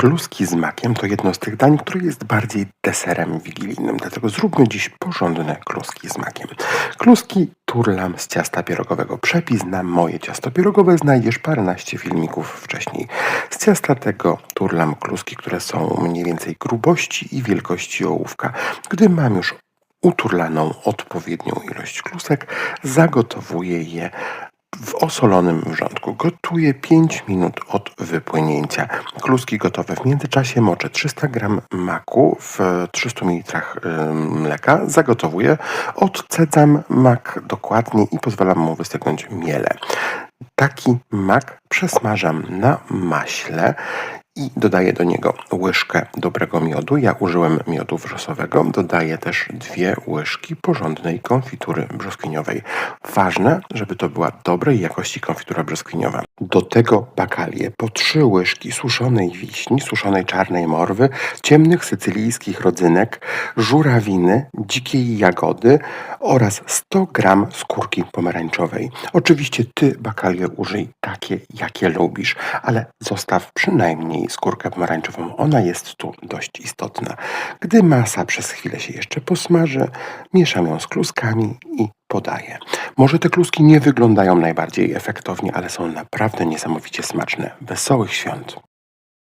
Kluski z makiem to jedno z tych dań, które jest bardziej deserem wigilijnym, dlatego zróbmy dziś porządne kluski z makiem. Kluski turlam z ciasta pierogowego. Przepis na moje ciasto pierogowe znajdziesz paręnaście filmików wcześniej. Z ciasta tego turlam kluski, które są mniej więcej grubości i wielkości ołówka. Gdy mam już uturlaną odpowiednią ilość klusek, zagotowuję je w osolonym wrzątku. Gotuję 5 minut od wypłynięcia. Kluski gotowe. W międzyczasie moczę 300 g maku w 300 ml mleka. Zagotowuję. Odcedzam mak dokładnie i pozwalam mu wystygnąć miele. Taki mak przesmażam na maśle i dodaję do niego łyżkę dobrego miodu. Ja użyłem miodu wrzosowego. Dodaję też dwie łyżki porządnej konfitury brzoskwiniowej. Ważne, żeby to była dobrej jakości konfitura brzoskwiniowa. Do tego bakalie po trzy łyżki suszonej wiśni, suszonej czarnej morwy, ciemnych sycylijskich rodzynek, żurawiny, dzikiej jagody oraz 100 gram skórki pomarańczowej. Oczywiście ty bakalie użyj takie, jakie lubisz, ale zostaw przynajmniej skórkę pomarańczową. Ona jest tu dość istotna. Gdy masa przez chwilę się jeszcze posmaży, mieszam ją z kluskami i podaję. Może te kluski nie wyglądają najbardziej efektownie, ale są naprawdę niesamowicie smaczne. Wesołych świąt!